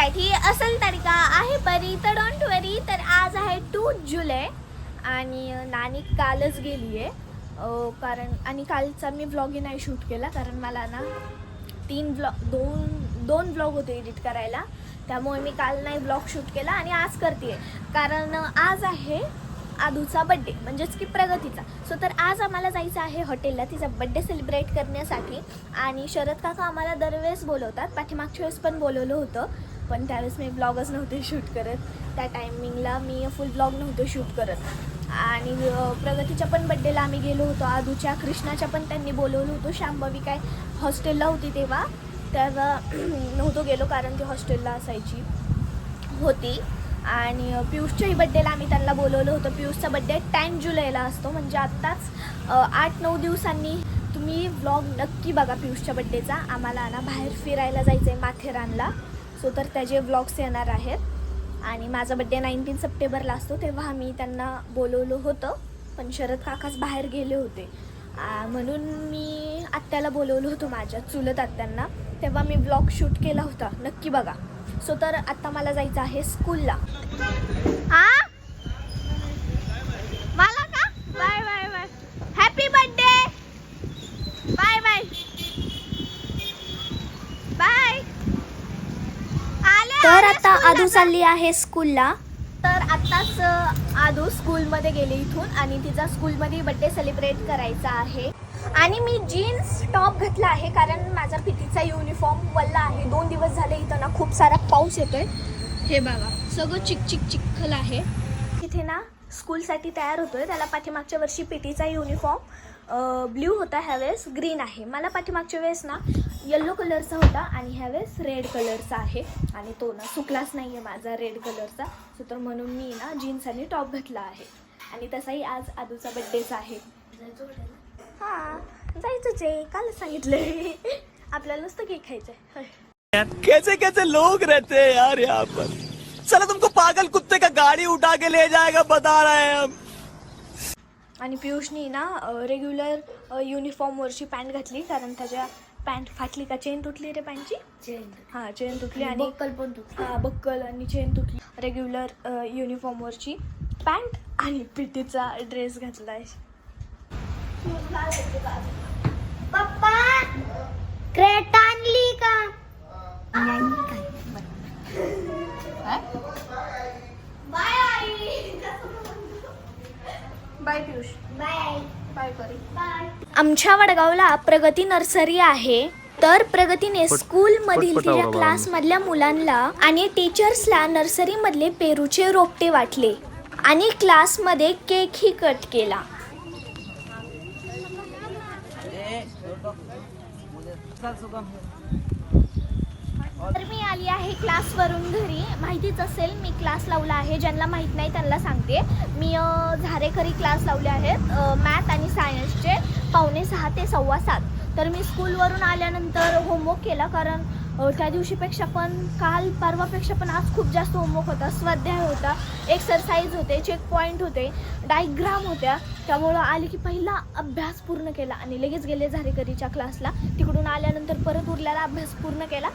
मराठी असल तारिका आहे बरी तर डोंट वरी तर आज आहे टू जुलै आणि नानी कालच गेली आहे कारण आणि कालचा मी व्लॉगही नाही शूट केला कारण मला ना तीन ब्लॉग दोन दोन ब्लॉग होते एडिट करायला. त्यामुळे मी काल नाही ब्लॉग शूट केला आणि आज करते कारण आज आहे आदूचा बड्डे म्हणजेच की प्रगतीचा. सो तर आज आम्हाला जायचं आहे हॉटेलला तिचा बड्डे सेलिब्रेट करण्यासाठी. आणि शरद काका आम्हाला दरवेळेस बोलवतात. पाठीमागच्या वेळेस पण बोलवलं होतं. पण त्यावेळेस मी ब्लॉगच नव्हते शूट करत. त्या टायमिंगला मी फुल ब्लॉग नव्हते शूट करत. आणि प्रगतीच्या पण बड्डेला आम्ही गेलो होतो. आदूच्या कृष्णाच्या पण त्यांनी बोलवलं होतं. शांभवी काय हॉस्टेलला होती तेव्हा. तेव्हा नव्हतो गेलो कारण ती हॉस्टेलला असायची. होती. आणि पियुषच्याही बड्डेला आम्ही त्यांना बोलवलं होतं. पियुषचा बड्डे टेन जुलैला असतो. म्हणजे आत्ताच आठ नऊ दिवसांनी तुम्ही व्लॉग नक्की बघा पियुषच्या बड्डेचा आम्हाला ना बाहेर फिरायला जायचं आहे माथेरानला. सो तर त्याचे व्लॉग्स येणार आहेत. आणि माझा बड्डे नाईन्टीन सप्टेंबरला असतो तेव्हा आम्ही त्यांना बोलवलं होतं. पण शरद काकाच बाहेर गेले होते. म्हणून मी आत्याला बोलवलं होतं माझ्या चुलत आत्यांना. तेव्हा मी ब्लॉग शूट केला होता. नक्की बघा. सो तर आत्ता मला जायचं आहे स्कूलला हां मला का bye bye bye happy birthday bye bye bye तर आता आदू चालली आहे स्कूलला. तर आत्ताच आदू स्कूलमध्ये गेली इथून आणि तिचा स्कूलमध्ये बड्डे सेलिब्रेट करायचा आहे. आणि मी जीन्स टॉप घातला आहे कारण माझा पिटीचा युनिफॉर्म वल्ला आहे. दोन दिवस झाले इथं ना खूप सारा पाऊस येतोय. हे बघा सगळं चिक चिक चिखल आहे. तिथे ना स्कूलसाठी तयार होतोय. त्याला पाठीमागच्या वर्षी पीटीचा युनिफॉर्म ब्ल्यू होता ह्यावेळेस ग्रीन आहे. मला पाठीमागच्या वेळेस ना येल्लो कलरचा होता आणि ह्यावेळेस रेड कलरचा आहे. आणि तो ना सुकलाच नाही आहे माझा रेड कलरचा सो तर म्हणून मी ना जीन्स आणि टॉप घातला आहे. आणि तसाही आज आदूचा बड्डेच आहे. हां जायचंच आहे कालच सांगितलंय. आपल्याला नुसतं केक खायचं आहे कैसे कैसे लोग रहते हैं यार यहाँ पर। चलो तुमको पागल कुत्ते का गाड़ी उठा के ले जाएगा बता रहे हैं हम। आणि पियुषनी ना रेग्युलर युनिफॉर्मवरची पॅन्ट घातली. कारण त्याच्या पॅन्ट फाटली का? चेन तुटली रे पॅन्टची चेन हां चेन तुटली आणि बक्कल पण तुटली. हा बक्कल आणि चेन तुटली. रेग्युलर युनिफॉर्मवरची पॅन्ट आणि पिटीचा ड्रेस घातला आहे आमच्या वडगावला प्रगती नर्सरी आहे तर प्रगतीने स्कूल मधील पटपट तिच्या आवरा क्लास मधल्या मुलांना आणि टीचर्सला नर्सरी मधले पेरूचे रोपटे वाटले आणि क्लासमध्ये केक ही कट केला तर मी आली आहे क्लासवरून घरी. माहितीच असेल मी क्लास लावला आहे. ज्यांना माहीत नाही त्यांना सांगते. मी अ, झारेकरी क्लास लावले आहेत मॅथ आणि सायन्सचे. पावणे सहा ते सव्वा सात. तर मी स्कूलवरून आल्यानंतर होमवर्क केला कारण त्या दिवशीपेक्षा पण काल परवापेक्षा पण आज खूप जास्त होमवर्क होता. स्वाध्याय होता एक्सरसाइज होते चेक पॉईंट होते डायग्राम होत्या. त्यामुळं आले की पहिला अभ्यास पूर्ण केला आणि लगेच गेले झारेकरीच्या क्लासला तिकडून आल्यानंतर परत उरलेला अभ्यास पूर्ण केला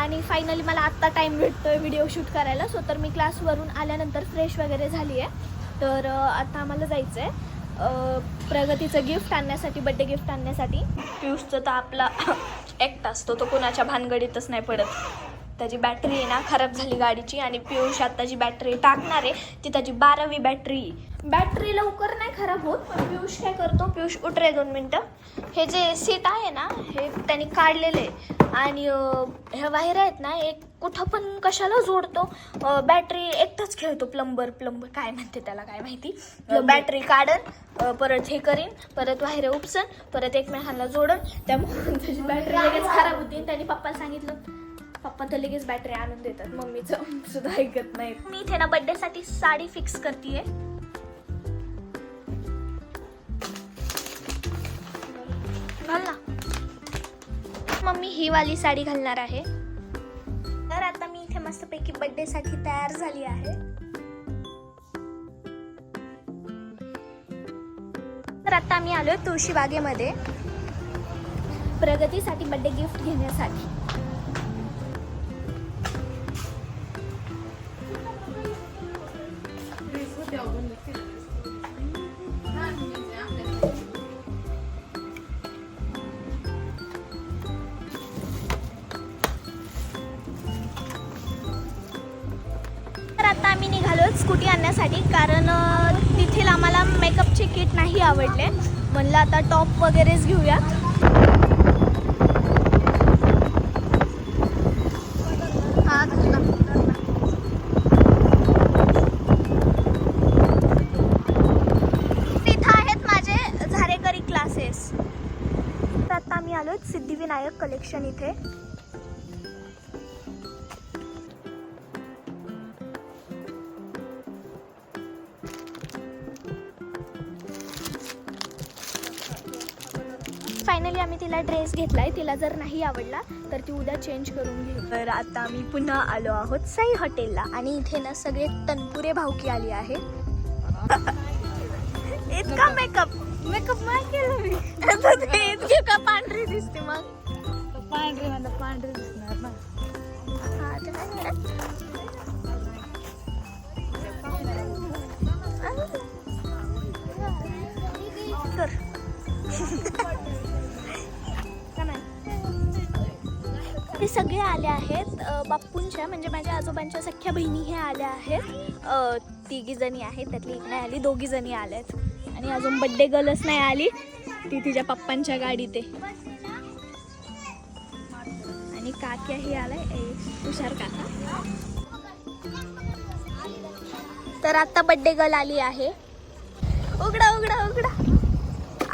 आणि फायनली मला आत्ता टाईम भेटतोय व्हिडिओ शूट करायला. सो तर मी क्लासवरून आल्यानंतर फ्रेश वगैरे झाली आहे तर आता आम्हाला जायचं आहे प्रगतीचं गिफ्ट आणण्यासाठी बड्डे गिफ्ट आणण्यासाठी. पियुषचं तर आपला एकटा असतो तो कोणाच्या भानगडीतच नाही पडत. त्याची बॅटरी आहे ना खराब झाली गाडीची आणि पियुष आता जी बॅटरी टाकणार आहे ती त्याची बारावी बॅटरी बॅटरी लवकर नाही खराब होत पण पियुष काय करतो पियुष उठ रे दोन मिनटं. हे जे सीट आहे ना हे त्यांनी काढलेले आणि अं, ह्या वायर आहेत ना एक कुठं पण कशाला जोडतो. बॅटरी एकटाच खेळतो प्लंबर प्लंबर काय म्हणते त्याला काय माहिती. बॅटरी काढन परत हे करीन परत वायर उपसन परत एकमेकांना जोडन. त्यामुळे त्याची बॅटरी लगेच खराब होती. आणि त्यांनी पप्पाला सांगितलं पप्पा तर लगेच बॅटरी आणून देतात. मम्मीचं सुद्धा ऐकत नाही मी इथे ना बर्थडे साठी साडी फिक्स करते ना. मम्मी ही वाली साडी घालणार आहे. तर आता मी इथे मस्तपैकी बर्थडे साठी तयार झाली आहे. तर आता आम्ही आलोय तुळशी बागेमध्ये प्रगतीसाठी बर्थडे गिफ्ट घेण्यासाठी. करण्यासाठी कारण तिथील आम्हाला मेकअपचे किट नाही आवडले. म्हणलं आता टॉप वगैरेच घेऊया. तिथं आहेत माझे झारेकरी क्लासेस तर आता आम्ही आलो सिद्धिविनायक कलेक्शन इथे. तिला ड्रेस घेतलाय तिला जर नाही आवडला तर ती उद्या चेंज करून घेऊ तर आता आम्ही पुन्हा आलो आहोत साई हॉटेलला. आणि इथे ना सगळे तनपुरे भावकी आली आहे. इतका मेकअप मेकअप नाही केलं मी. इतके का पांढरी दिसते मग? पांढरे मला पांढरे दिसणार ना. हा, ते काय करत? कर. ते सगळे आले आहेत. बाप्पूंच्या म्हणजे माझ्या आजोबांच्या सख्या बहिणी ह्या आल्या आहेत. अ, तिघी जणी आहेत त्यातली एक नाही आली दोघी जणी आल्यात. आणि अजून बड्डे गर्लच नाही आली ती तिच्या पप्पांच्या गाडीत आहे. आणि काक्या ही आलाय तुषार काका. तर आता बड्डे गर्ल आली आहे. उघडा उघडा उघडा.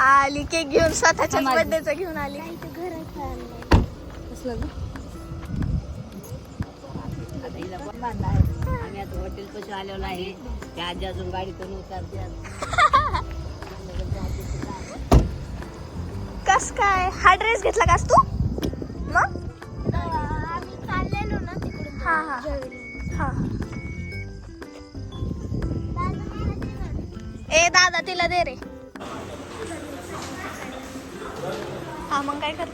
आली केक घेऊन स्वतःच्याच माझी. बर्थडेचा घेऊन आली. कसलं बांधला आहे आम्ही आता हॉटेल पाशी आलेलो आहे. त्या आजी अजून गाडीतून उतरते. कस काय? हा ड्रेस घेतला कास तू? मग? आम्ही चाललेलो ना तिकडून. हा हा. हा. ए दादा तिला दे रे. हा मग काय कर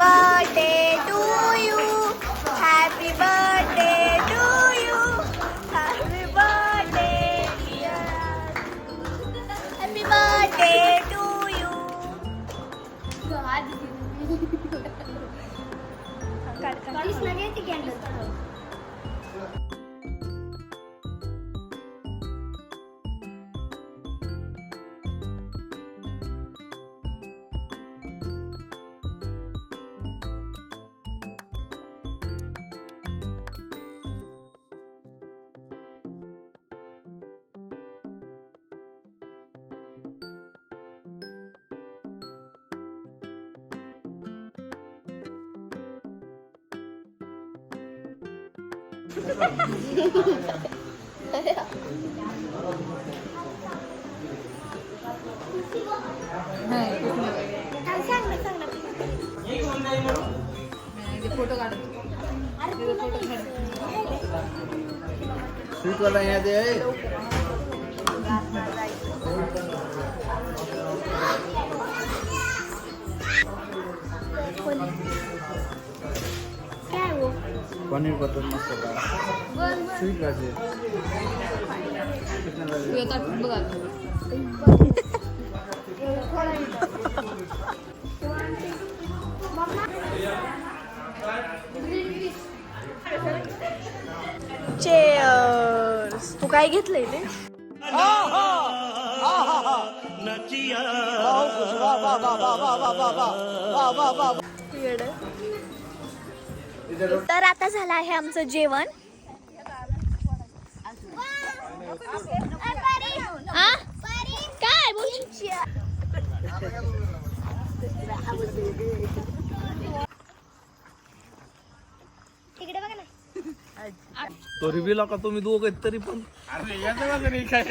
बर्थडे टू यू नाही सांग ना सांग ना नाही, ते फोटो काढतो स्वीट वाला यहाँ दे पनीर बटर मसाला स्वीट भाजी तू आता बघा चेअर्स तू काय घेतलंय ते येडं. तर आता झालं आहे आमचं जेवण? काय बोल? तिकडे बघा ना. तरी बी का तुम्ही दोघं आहेत तरी पण? अरे याचं माझं काय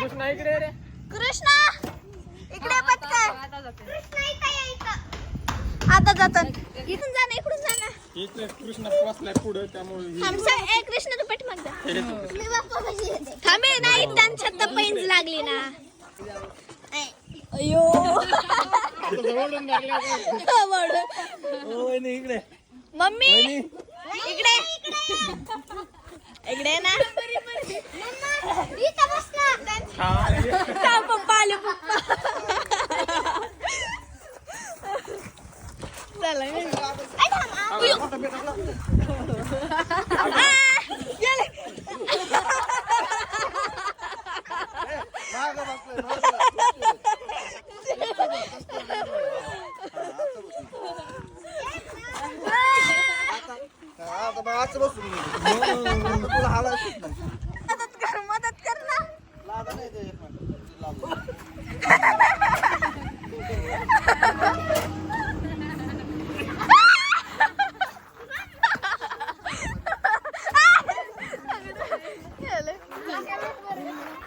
कृष्णा इकडे रे. कृष्णा इकडे पटकन कृष्णा इथं ये इथं. आता जातात इथून जा ना इकडून जा ना. इकडे कृष्णा पोचलाय पुढे त्यामुळे कृष्ण तू पट मग जा. थांबे नाही त्यांच्यात तर पैंज लागली ना. अयो इकडे. मम्मी. इकडे इकडे. ना. तुला मदत कर मदत कर ना.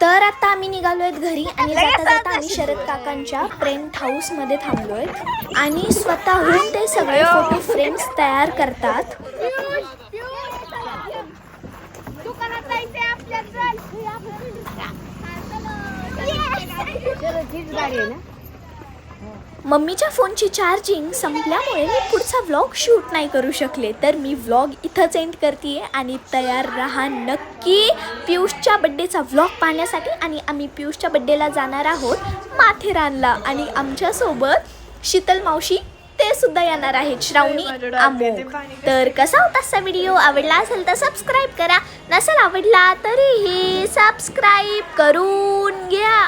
तर आता आम्ही निघालोय घरी आणि जाता जाता आम्ही शरद काकांच्या फ्रेंड हाऊसमध्ये थांबलोय आणि स्वतःहून ते सगळे फोटो फ्रेम्स तयार करतात. मम्मीच्या फोनची चार्जिंग संपल्यामुळे मी पुढचा व्लॉग शूट नाही करू शकले. तर मी व्लॉग इथंच एंड करते आणि तयार राहा नक्की. पियुषच्या बड्डेचा व्लॉग पाहण्यासाठी आणि आम्ही पियुषच्या बड्डेला जाणार आहोत माथेरानला. आणि आमच्यासोबत शीतल मावशी ते सुद्धा येणार आहेत. श्रावणी आमोग तर कसा होता असा व्हिडिओ आवडला असेल तर सबस्क्राईब करा. नसेल आवडला तरीही सबस्क्राईब करून घ्या.